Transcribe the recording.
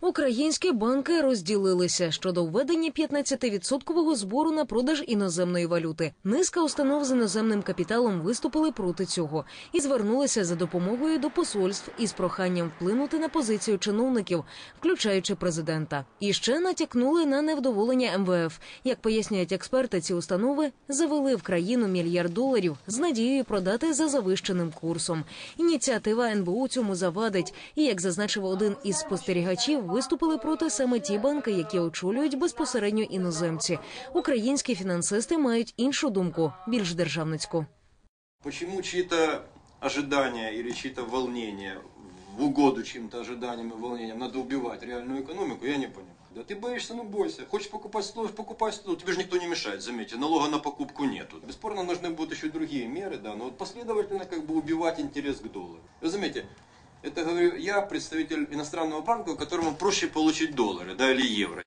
Українські банки розділилися щодо введення 15-відсоткового збору на продаж іноземної валюти. Низка установ з іноземним капіталом виступили проти цього і звернулися за допомогою до посольств із проханням вплинути на позицію чиновників, включаючи президента. І ще натякнули на невдоволення МВФ. Як пояснюють експерти, ці установи завели в країну мільярд доларів з надією продати за завищеним курсом. Ініціатива НБУ цьому завадить. І як зазначив один із спостерігачів, виступили проти саме ті банки, які очолюють безпосередньо іноземці. Українські фінансисти мають іншу думку, більш державницьку. Почему чьи-то ожидания или чьи-то волнения в угоду чьим-то ожиданиям и волнениям надо убивать реальную экономику, я не понимаю. Да ты боишься, ну бойся. Хочешь покупать стол, покупай стол. Тебе же никто не мешает, заметьте, налога на покупку нету. Бесспорно, нужны будут еще другие меры, да, но вот последовательно как бы убивать интерес к доллару. Вы заметьте, это говорю я, представитель иностранного банка, которому проще получить доллары, да, или евро.